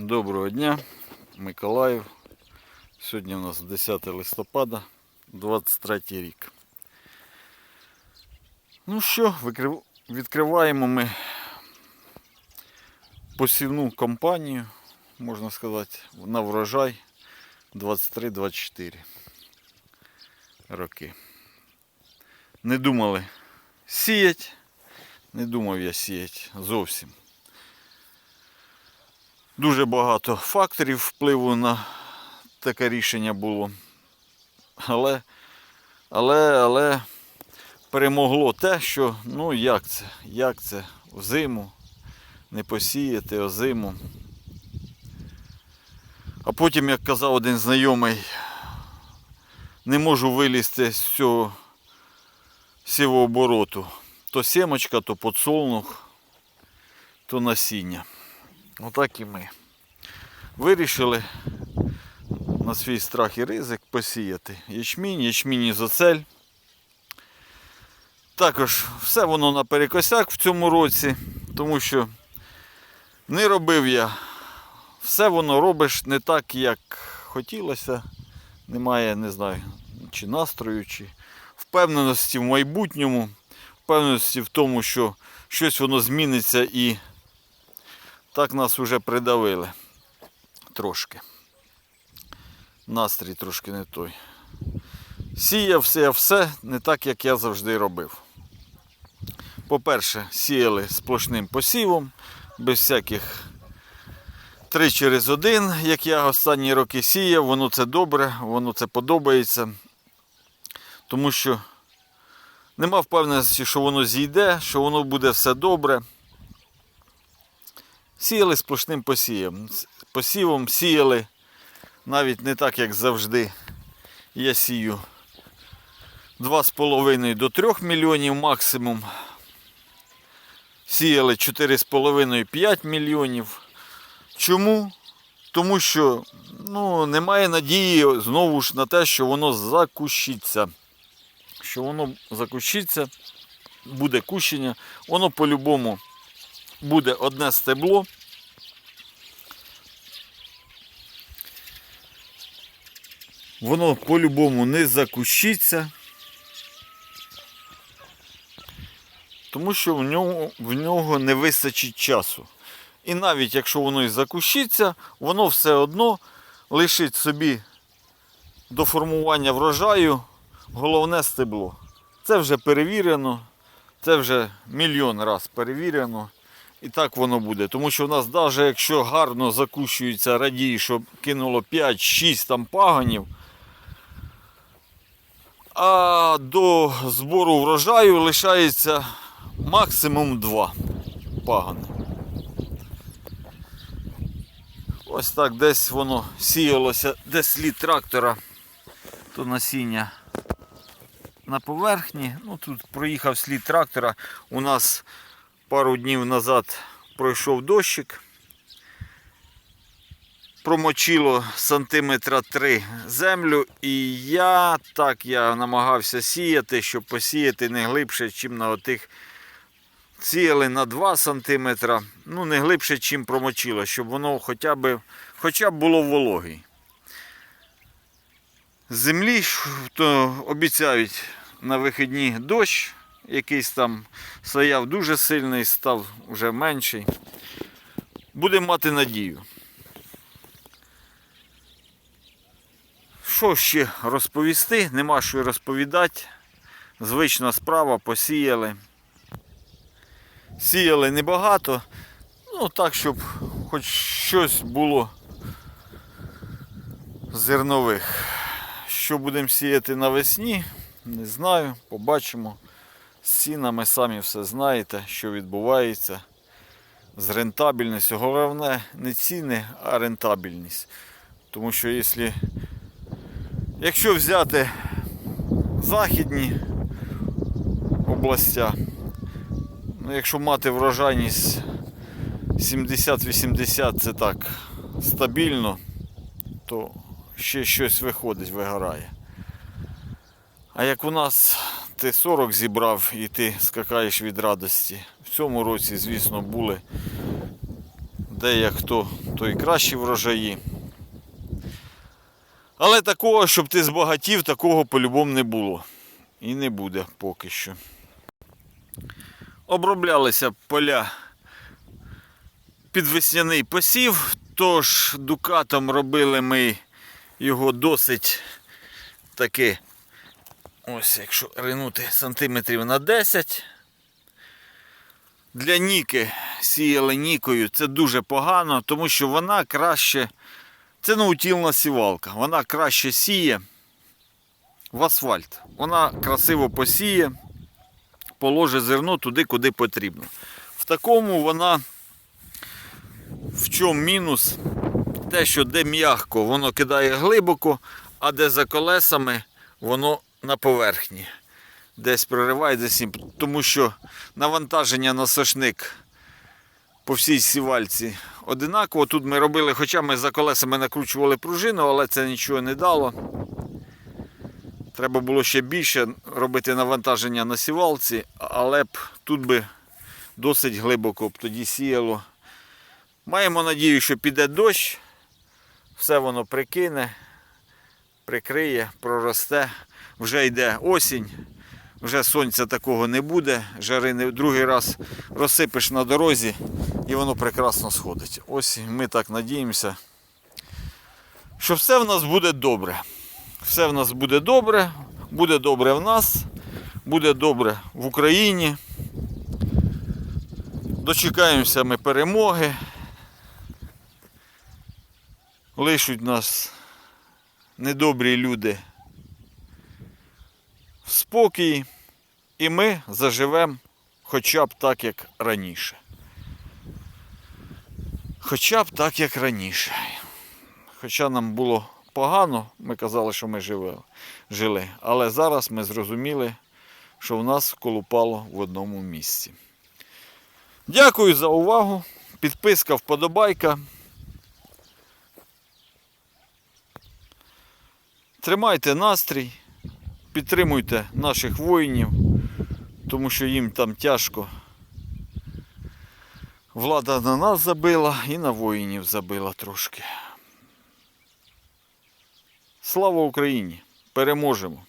Доброго дня, Миколаїв. Сьогодні у нас 10 листопада, 23 рік. Ну що, відкриваємо ми посівну кампанію, можна сказати, на врожай 23-24 роки. Не думали сіять, не думав я сіять зовсім. Дуже багато факторів впливу на таке рішення було. Але, але, але перемогло те, що ну як це? Як це? Взиму не посіяти, озиму. А потім, як казав один знайомий, не можу вилізти з цього сівообороту. То сімочка, то подсолнух, то насіння. Отак і ми. Вирішили на свій страх і ризик посіяти ячмінь, ячмінь ізоцель. Також все воно наперекосяк в цьому році, тому що не робив я. Все воно робиш не так, як хотілося. Немає, не знаю, чи настрою, чи впевненості в майбутньому, впевненості в тому, що щось воно зміниться і так нас вже придавили трошки. Настрій трошки не той. Сіяв все, все не так, як я завжди робив. По-перше, сіяли сплошним посівом, без всяких три через один, як я останні роки сіяв, воно це добре, воно це подобається. Тому що нема впевненості, що воно зійде, що воно буде все добре. Сіяли сплошним посієм. Посівом сіяли навіть не так, як завжди. Я сію 2,5 до 3 мільйонів максимум. Сіяли 4,5-5 мільйонів. Чому? Тому що ну, немає надії знову ж на те, що воно закущиться. Що воно закущиться, буде кущення, воно по-любому буде одне стебло. Воно по-любому не закущиться. Тому що в нього, в нього не вистачить часу. І навіть якщо воно і закущиться, воно все одно лишить собі до формування врожаю головне стебло. Це вже перевірено, це вже мільйон раз перевірено. І так воно буде. Тому що в нас, навіть якщо гарно закущується радій, що кинуло 5-6 там паганів, а до збору врожаю лишається максимум 2 пагани. Ось так десь воно сіялося, де слід трактора, то насіння на поверхні. Ну тут проїхав слід трактора. У нас пару днів назад пройшов дощик. Промочило сантиметра 3 землю, і я так я намагався сіяти, щоб посіяти не глибше, ніж на отих сіяли на 2 см, ну не глибше, чим промочило, щоб воно хоча б, хоча б було вологий. Землі то обіцяють на вихідні дощ, якийсь там стояв дуже сильний, став вже менший. Будемо мати надію. Що ще розповісти? Нема що розповідати. Звична справа, посіяли. Сіяли небагато, ну так, щоб хоч щось було зернових. Що будемо сіяти навесні, не знаю, побачимо. З цінами самі все знаєте, що відбувається. З рентабельністю. Головне не ціни, а рентабельність. Тому що якщо, якщо взяти західні областя, ну, якщо мати врожайність 70-80 це так стабільно, то ще щось виходить, вигорає. А як у нас ти 40 зібрав і ти скакаєш від радості. В цьому році, звісно, були де хто то і кращі врожаї. Але такого, щоб ти збагатів, такого по-любому не було. І не буде поки що. Оброблялися поля під весняний посів, тож дукатом робили ми його досить таки, ось якщо ринути сантиметрів на 10. Для ніки сіяли нікою це дуже погано, тому що вона краще, це наутілна сівалка, вона краще сіє в асфальт. Вона красиво посіє, положить зерно туди, куди потрібно. В такому вона в чому мінус? Те, що де м'ягко, воно кидає глибоко, а де за колесами, воно на поверхні. Десь прориває, десь. Тому що навантаження на сошник по всій сівальці одинаково. Тут ми робили, хоча ми за колесами накручували пружину, але це нічого не дало. Треба було ще більше робити навантаження на сівалці, але б тут би досить глибоко б тоді сіяло. Маємо надію, що піде дощ, все воно прикине, прикриє, проросте. Вже йде осінь, вже сонця такого не буде, жари не другий раз розсипеш на дорозі і воно прекрасно сходить. Ось ми так надіємося, що все в нас буде добре. Все в нас буде добре, буде добре в нас, буде добре в Україні. Дочекаємося ми перемоги. Лишуть нас недобрі люди в спокій, і ми заживемо хоча б так, як раніше. Хоча б так, як раніше. Хоча нам було погано, ми казали, що ми жили, але зараз ми зрозуміли, що в нас колупало в одному місці. Дякую за увагу. Підписка, вподобайка. Тримайте настрій, підтримуйте наших воїнів, тому що їм там тяжко. Влада на нас забила і на воїнів забила трошки. Слава Україні! Переможемо!